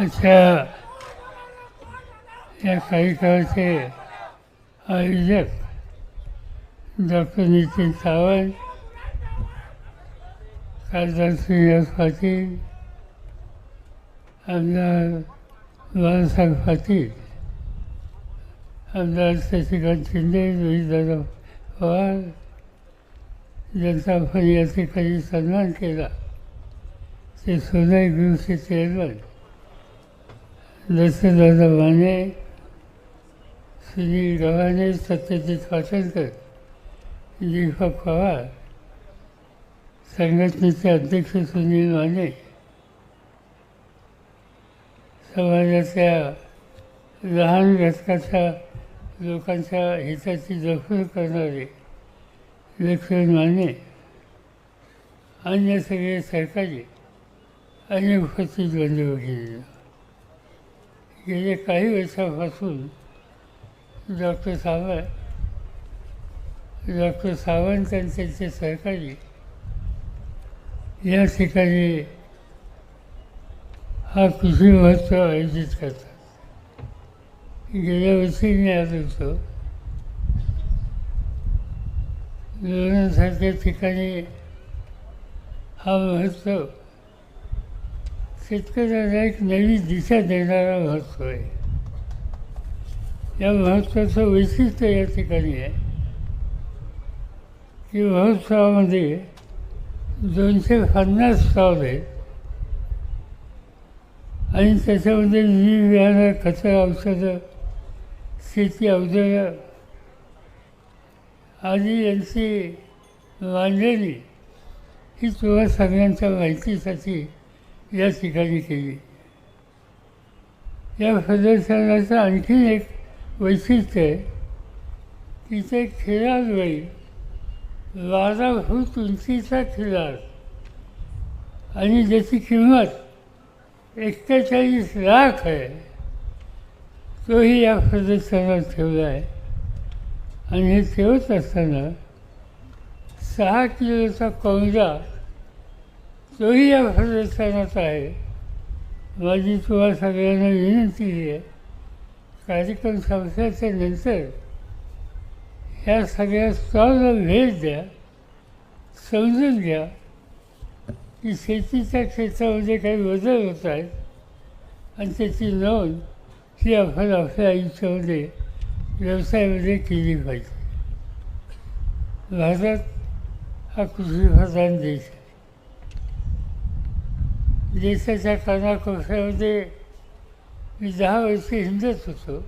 अच्छा। या कार्यक्रमाचे आयोजक डॉक्टर नितीन सावंत खासदार श्रीनिवास पाटील आमदार बाळासाहेब पाटील आमदार शशिकांत शिंदे रोहितदादा पवार जनता आपण या ठिकाणी सन्मान केला. ते सोनाई ग्रुपचे चेअरमन दादा माने सुनील गव्हाणे सत्यजित पाटणकर दीपक पवार संघटनेचे अध्यक्ष सुनील माने समाजाच्या लहान घटकाच्या लोकांच्या हिताची जपणूक करणारे लक्ष्मण माने अन्य सगळे सरकारी आणि उपस्थित बंधू भगिनी गेले काही वर्षापासून डॉक्टर सावंत डॉक्टर सावंत आणि त्यांचे सहकारी या ठिकाणी हा कृषी महोत्सव आयोजित करतात. गेल्या वर्षी मी आलो होतो. लोणासारख्या ठिकाणी हा महोत्सव शेतकऱ्याला एक नवी दिशा देणारा महत्त्व आहे. या महोत्सवाचं वैशिष्ट्य या ठिकाणी आहे. की महोत्सवामध्ये दोनशे पन्नास स्टॉल आहेत. आणि त्याच्यामध्ये विविध बियाणं खतं औषधं शेती अवजारं आदी यांची मांडणी ही तुम्हा सगळ्यांच्या माहितीसाठी या ठिकाणी केली. या प्रदर्शनाचं आणखीन एक वैशिष्ट्य आहे. की ते खिलार बैल बारा फूट उंचीचा खिलार आणि ज्याची किंमत एक्केचाळीस लाख आहे तोही या प्रदर्शनात ठेवला आहे. आणि हे ठेवत असताना सहा किलोचा कोंबडा तोही या प्रदर्शनात आहे. माझी तुम्हाला सगळ्यांना विनंती आहे. कार्यक्रम संपल्याच्या नंतर ह्या सगळ्या स्टॉलला भेट द्या समजून घ्या की शेतीच्या क्षेत्रामध्ये काही बदल होत आहेत आणि त्याची नोंद ही आपण आपल्या आयुष्यामध्ये व्यवसायामध्ये केली पाहिजे. भारत हा कृषीप्रधान देश आहे. देशाच्या कानाकोपऱ्यामध्ये मी दहा वर्ष हिंदच होतो.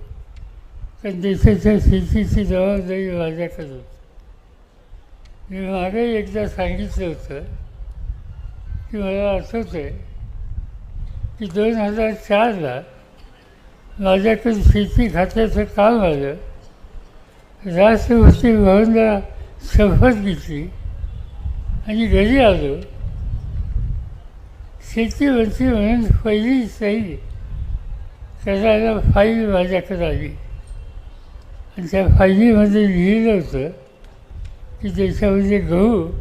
तर देशाच्या शेतीची जबाबदारी माझ्याकडे होती. मी मागे एकदा सांगितलं होतं की मला आठवतं आहे की दोन हजार चारला माझ्याकडे शेती खात्याचं काम आलं. राष्ट्रपती भवनला शपथ घेतली आणि घरी आलो. शेतीवरती म्हणून पहिली सही करायला फाईल माझ्याकडे आली. आणि त्या फाईलीमध्ये लिहिलं होतं की देशामध्ये गहू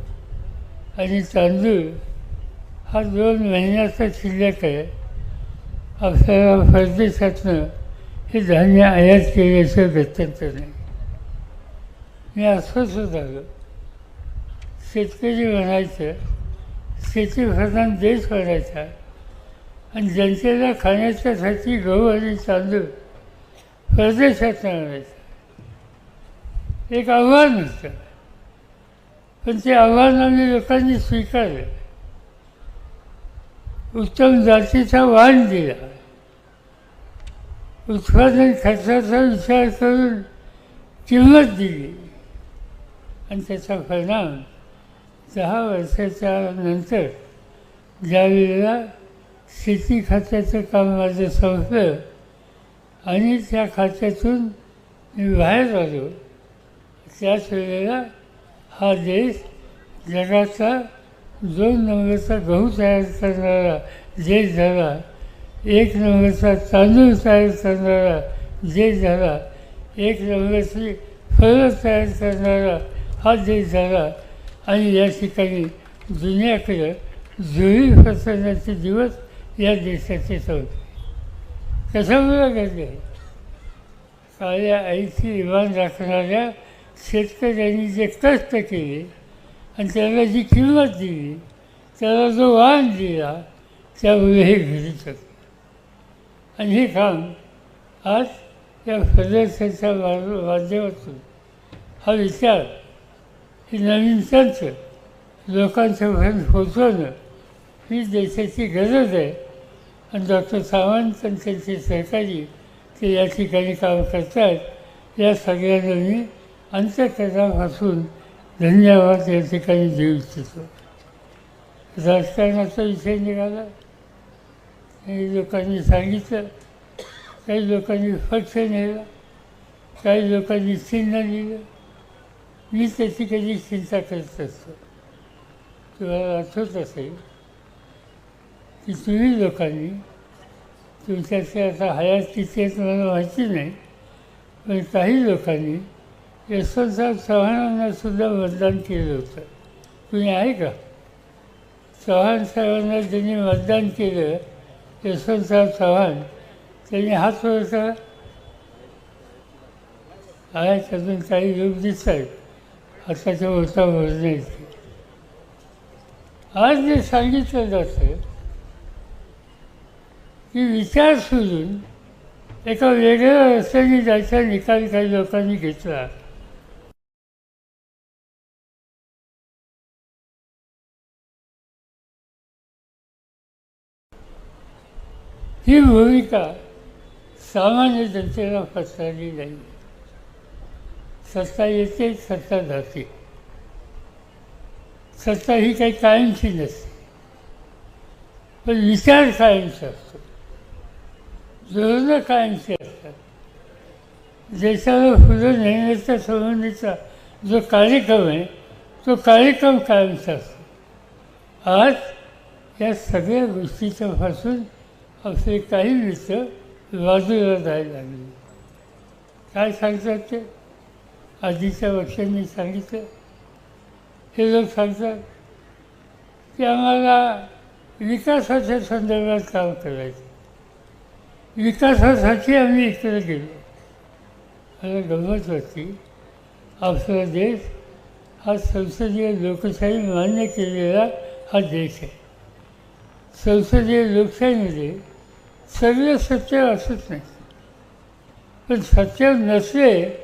आणि तांदूळ हा दोन महिन्याचा शिल्लक आहे. आपल्याला परदेशातनं हे धान्य आयात केल्याचं गत्यंतर नाही. मी अस्वस्थ झालो. शेतकरी म्हणायचं शेतीप्रधान देश करायचा. आणि जनतेला खाण्याच्यासाठी गहू आणि तांदूळ परदेशात आणायचं एक आव्हान होतं. पण ते आव्हान आम्ही लोकांनी स्वीकारलं. उत्तम जातीचा वाण दिला. उत्पादन खर्चाचा विचार करून किंमत दिली. आणि त्याचा परिणाम दहा वर्षाच्या नंतर ज्यावेळेला शेती खात्याचं काम माझं संपलं आणि त्या खात्यातून मी बाहेर आलो त्याच वेळेला हा देश जगाचा दोन नंबरचा गहू तयार करणारा देश झाला एक नंबरचा तांदूळ तयार करणारा देश झाला एक नंबरची फळं तयार करणारा हा देश झाला. आणि या ठिकाणी जुन्याकडे जुळी फसण्याचे दिवस या देशाचे चौथे. कशामुळे घडले? काळ्या आईची इमान राखणाऱ्या शेतकऱ्यांनी जे कष्ट केले आणि त्याला जी किंमत दिली त्याला जो वाण दिला त्यामुळे हे घडू शकतं आणि हे काम आज या फेडरेशनच्या मा- माध्यमातून हा विचार ही नवीन तंत्र लोकांच्या पर्यंत पोचवणं ही देशाची गरज आहे. आणि डॉक्टर सावंत आणि त्यांचे सहकारी ते या ठिकाणी काम करतात. या सगळ्यांना मी अंतकरणापासून धन्यवाद या ठिकाणी देऊ इच्छितो. राजकारणाचा विषय निघाला. काही लोकांनी सांगितलं काही लोकांनी पक्ष नेला काही लोकांनी चिन्ह लिहिलं मी त्याची कधी चिंता करत असतो तुम्हाला आठवत असेल की तुम्ही लोकांनी तुमच्याशी आता हयात किती आहेत मला माहिती नाही पण काही लोकांनी यशवंतराव चव्हाणांना सुद्धा मतदान केलं होतं तुम्ही आहे का चव्हाण साहेबांना ज्यांनी मतदान केलं यशवंतराव चव्हाण त्यांनी हात वरचा आहेत अजून काही लोक दिसत आहेत हाताच्या वरचा येते. आज जे सांगितलं जातं की विचार सोडून एका वेगळ्या रस्त्याने जायचा निकाल काही लोकांनी घेतला. ही भूमिका सामान्य जनतेला फसली नाही. सत्ता येते सत्ता जाते. सत्ता ही काही कायमची नसते. पण विचार कायमचे असतो. धोरणं कायमची असतात. देशाला पुढे नेण्याचा संबंधीचा जो कार्यक्रम आहे तो कार्यक्रम कायमचा असतो. आज या सगळ्या गोष्टीच्या पासून आपले काही मित्र बाजूला जायला लागले. काय सांगतात ते? आधीच्या वर्षांनी सांगितलं. हे लोक सांगतात की आम्हाला विकासाच्या संदर्भात काम करायचं. विकासासाठी आम्ही इकडे गेलो. मला गमत होती. आपला देश हा संसदीय लोकशाही मान्य केलेला हा देश आहे. संसदीय लोकशाहीमध्ये सगळे सत्य असत नाही. पण सत्य नसले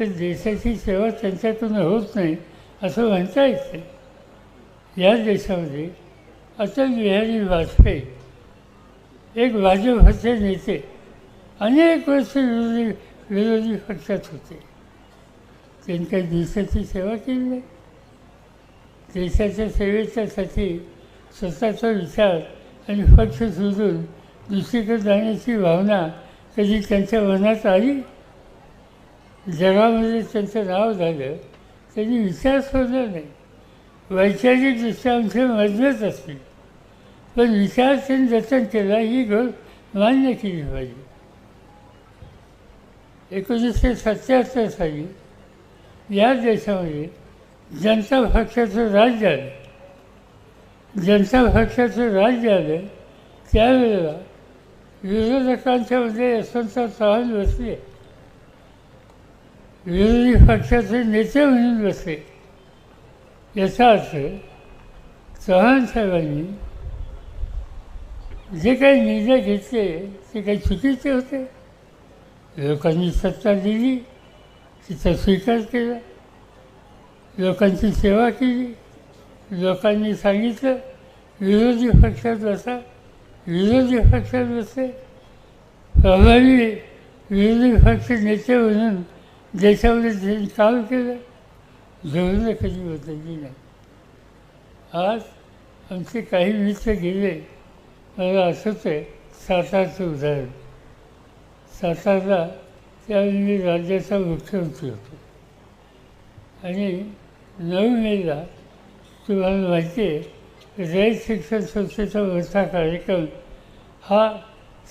तर देशाची सेवा त्यांच्यातून होत नाही असं म्हणता येते या देशामध्ये अटल बिहारी वाजपेयी एक भाजपचे नेते अनेक वर्ष विरोधी विरोधी पक्षात होते. त्यांच्या देशाची सेवा केली नाही. देशाच्या सेवेच्यासाठी स्वतःचा विचार आणि पक्ष सोडून दुसरीकडे जाण्याची भावना कधी त्यांच्या मनात आली? जगामध्ये त्यांचं नाव झालं त्यांनी विचार सोडला नाही. वैचारिकदृष्ट्या आमचे मजबूत असतील. पण विचार त्यांनी जतन केला ही गोष्ट मान्य केली पाहिजे. एकोणीसशे सत्याहत्तर साली या देशामध्ये जनता पक्षाचं राज्य आलं. जनता पक्षाचं राज्य आलं त्यावेळेला विरोधकांच्यामध्ये यशवंतराव चव्हाण बसले. विरोधी पक्षाचे नेते म्हणून बसले. याचा अर्थ चव्हाण साहेबांनी जे काही निर्णय घेतले ते काही चुकीचे होते? लोकांनी सत्ता दिली तिचा स्वीकार केला. लोकांची सेवा केली. लोकांनी सांगितलं विरोधी पक्षात बसा विरोधी पक्षात बसले प्रभावी विरोधी पक्ष नेते म्हणून देशामध्ये त्यांनी काम केलं धोरणं कधी बदलली नाही. आज आमचे काही मित्र गेले मला असंच आहे सातारचं उदाहरण. सातारला त्यावेळी मी राज्याचा मुख्यमंत्री होतो. आणि नऊ मेला तुम्हाला माहिती आहे रयत शिक्षण संस्थेचा मोठा कार्यक्रम हा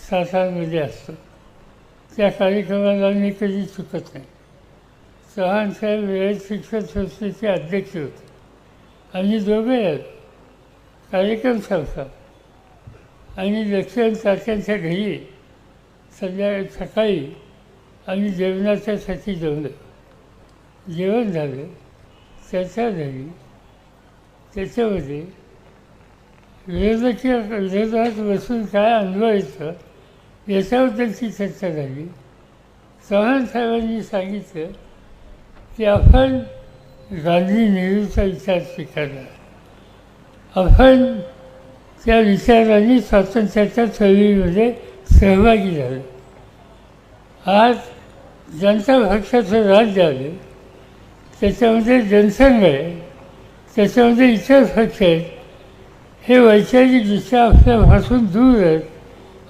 सातारमध्ये असतो. त्या कार्यक्रमाला मी कधी चुकत नाही. चव्हाण साहेब शिक्षण संस्थेचे अध्यक्ष होते. आम्ही दोघे आहेत. कार्यक्रम संपला आणि दक्षिण तात्यांच्या घरी संध्या सकाळी आम्ही जेवणाच्यासाठी जमलो जेवण झालं. चर्चा झाली. त्याच्यामध्ये विरोधकीय विरोधात बसून काय अनुभवायचं याच्यावर याच्याबद्दलची चर्चा झाली. चव्हाण साहेबांनी सांगितलं की आपण गांधी नेहरूचा विचार स्वीकारला आपण त्या विचारांनी स्वातंत्र्याच्या चळवळीमध्ये सहभागी झालो. आज जनता पक्षाचं राज्य आलं त्याच्यामध्ये जनसंघ आहे त्याच्यामध्ये इतर पक्ष आहेत हे वैचारिकदृष्ट्या आपल्यापासून दूर आहेत.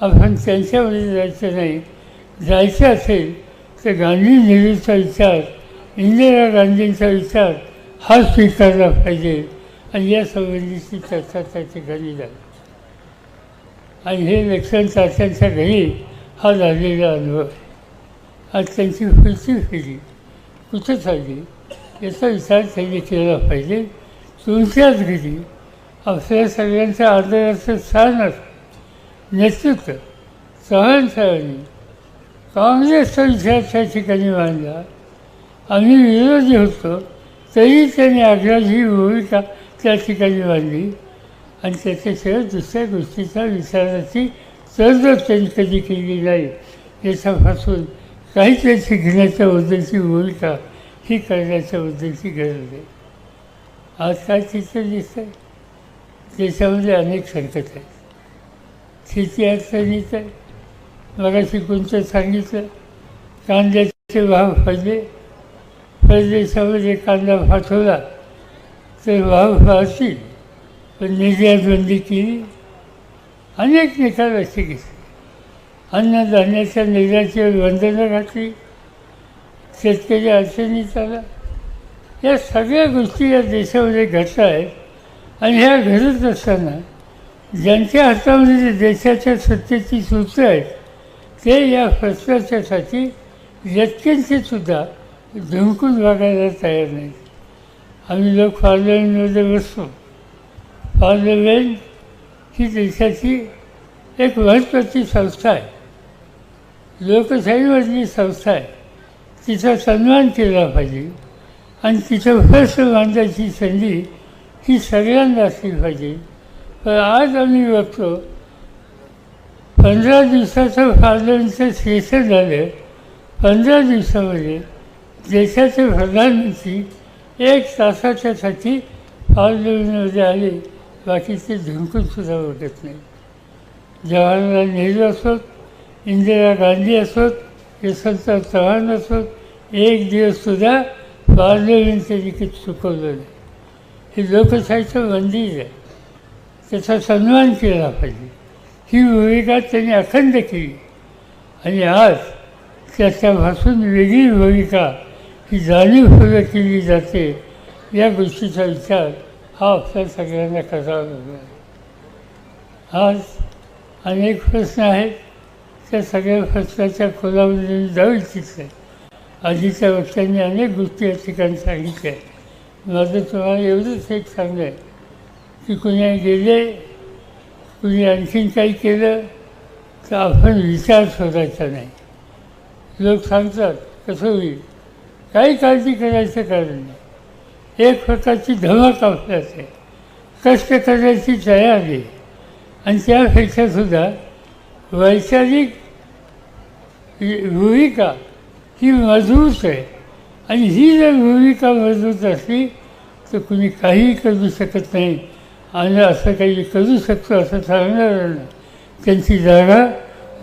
आपण त्यांच्यामध्ये जायचं नाही. जायचं असेल तर गांधी नेहरूचा विचार इंदिरा गांधींचा विचार हा स्वीकारला पाहिजे. आणि या संबंधीची चर्चा त्या ठिकाणी झाली. आणि हे लक्षण चाचांच्या घरी हा झालेला अनुभव आहे. आज त्यांची पुढची फिरी. कुठं चालली? याचा विचार त्यांनी केला पाहिजे. तुमच्याच घरी आपल्या सगळ्यांच्या आदराचं स्थान असतं. नेतृत्व चव्हाण काँग्रेसचा विचार त्या ठिकाणी मांडला. आम्ही विरोधी होतो. तरी त्यांनी ही भूमिका त्या ठिकाणी मांडली. आणि त्याच्याशिवाय दुसऱ्या गोष्टीचा विचाराची तडजोड त्यांनी कधी केली नाही. याच्यापासून काहीतरी शिकण्याच्याबद्दलची भूमिका ही करण्याच्याबद्दलची गरज आहे. आज काय चित्र दिसत आहे त्याच्यामध्ये अनेक संकट आहेत. शेती अडचणीत आहे. मगाशी कोणतं सांगितलं? कांद्याचे भाव पडले. परदेशामध्ये कांदा पाठवला तर भाव वाढतील पण निर्यात बंदी केली. अनेक निकाल असे घेतले. अन्नधान्याच्या निर्यातीवर बंधनं घातली. शेतकरी अडचणीत आला. या सगळ्या गोष्टी या देशामध्ये घडत आहेत आणि ह्या घडत असताना ज्यांच्या हातामध्ये देशाच्या सत्तेची सूत्र आहेत ते या भ्रष्टाचारासाठी यत्किंचित सुद्धा धुमकून वागायला तयार नाही. आम्ही लोक पार्लमेंटमध्ये बसतो पार्लमेंट ही देशाची एक महत्त्वाची संस्था आहे. लोकशाहीमधली संस्था आहे. तिचा सन्मान केला पाहिजे आणि तिचं प्रश्न मांडायची संधी ही सगळ्यांना असली पाहिजे. पण आज आम्ही बघतो पंधरा दिवसाचं पार्लमेंटचं सेशन झालं. पंधरा दिवसामध्ये देशाचे प्रधानमंत्री एक तासाच्यासाठी पार्लमेंटमध्ये आले बाकीचे झुंकूनसुद्धा बघत नाही. जवाहरलाल नेहरू असोत इंदिरा गांधी असोत यशवंत चव्हाण असोत एक दिवससुद्धा पार्लमेंटचं तिकीट चुकवलं नाही. हे लोकशाहीचं मंदिर आहे. त्याचा सन्मान केला पाहिजे. ही भूमिका त्यांनी अखंड केली. आणि आज त्याच्यापासून वेगळी भूमिका ही जाणीव जाणीवपूर्वक केली जाते. या गोष्टीचा विचार हा आपल्या सगळ्यांना करावा लागला. आज अनेक प्रश्न आहेत. त्या सगळ्या प्रश्नाच्या खोलामध्ये जाऊ इच्छित आहे आधीच्या वक्त्यांनी अनेक गोष्टी या ठिकाणी सांगितल्या. माझं तुम्हाला एवढंच एक सांगणं आहे की कुणी गेले कुणी आणखीन काही केलं तर आपण विचार शोधायचा नाही. लोक सांगतात कसं होईल? काही काळजी करायचं कारण नाही. एक प्रकारची धमक आपल्यात आहे कष्ट करण्याची तयारी आणि त्यापेक्षासुद्धा वैचारिक भूमिका ही मजबूत आहे. आणि ही जर भूमिका मजबूत असली तर कुणी काहीही करू शकत नाही. आणि असं काही करू शकतो असं सांगणार नाही. त्यांची जागा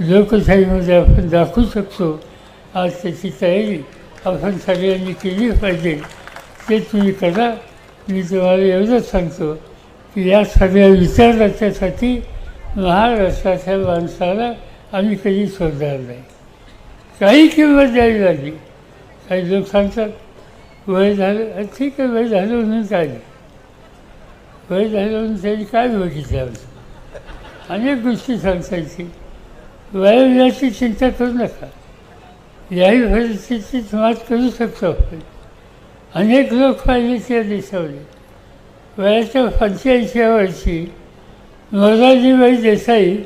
लोकशाहीमध्ये आपण दाखवू शकतो. आज त्याची तयारी आपण सगळ्यांनी केली पाहिजे. ते तुम्ही करा. मी तुम्हाला एवढंच सांगतो की या सगळ्या विचाराच्यासाठी महाराष्ट्राच्या माणसाला आम्ही कधी सोडणार नाही. काही किंमत द्यावी लागली. काही लोक सांगतात वय झालं. ठीक आहे वय झालं म्हणून काय वय झालं म्हणून त्यांनी काय बघितलं आमचं अनेक गोष्टी सांगतायची वयाची चिंता करू नका. याही परिस्थितीत मात करू शकतो. आपण अनेक लोक फायदेशीर दिसवले. वयाच्या पंच्याऐंशी वर्षी मोरारजीबाई देसाई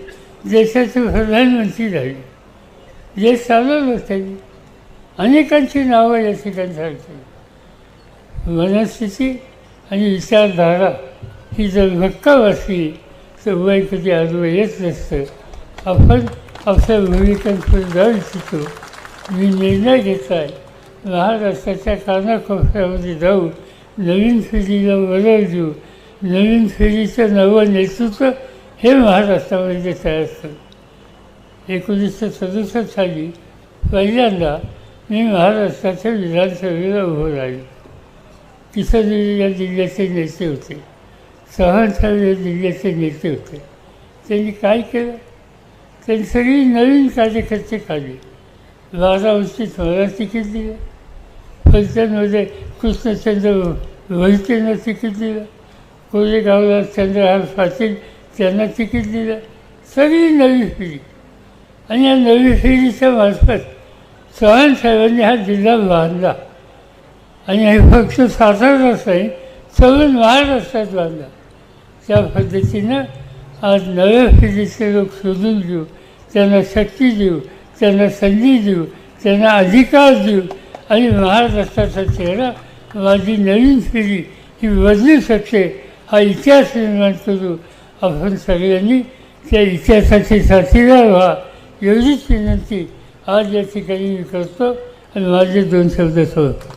देशाचे प्रधानमंत्री झाले. जे चालवलं होते. अनेकांची नावं या ठिकाणी सांगते. मनस्थिती आणि विचारधारा ही जर धक्का असली तर वय कधी आजवं येत नसतं. आपण आपल्या भूमिकांकडे जाऊ इच्छितो मी निर्णय घेतला आहे महाराष्ट्राच्या कानाकोपऱ्यामध्ये जाऊन नवीन पिढीला बदल देऊ नवीन पिढीचं नवं नेतृत्व हे महाराष्ट्रामध्ये तयार असतं एकोणीसशे सदुसष्ट साली पहिल्यांदा मी महाराष्ट्राच्या विधानसभेला उभं राहिलो. किशोरी या जिल्ह्याचे नेते होते. चव्हाण या जिल्ह्याचे नेते होते. त्यांनी काय केलं? त्यांनी सगळी नवीन कार्यकर्ते काढले. बारा वर्षी थोडा तिकीट दिलं फलटणमध्ये कृष्णचंद्र वहितेंना तिकीट दिलं. कोरेगावला चंद्रहार पाटील त्यांना तिकीट दिलं. सगळी नवी पिढी आणि या नवी पिढीच्या मार्फत चव्हाण साहेबांनी हा जिल्हा बांधला. आणि हे फक्त साताराच नाही सगळं महाराष्ट्रात बांधला. त्या पद्धतीनं आज नव्या पिढीचे लोक शोधून घेऊ त्यांना शक्ती देऊ त्यांना संधी देऊ त्यांना अधिकार देऊ. आणि महाराष्ट्राचा चेहरा माझी नवीन पिढी ही बदलू शकते हा इतिहास निर्माण करू. आपण सगळ्यांनी त्या इतिहासाची साथीदार व्हा. एवढीच विनंती आज या ठिकाणी मी करतो. आणि माझे दोन शब्द सोडतो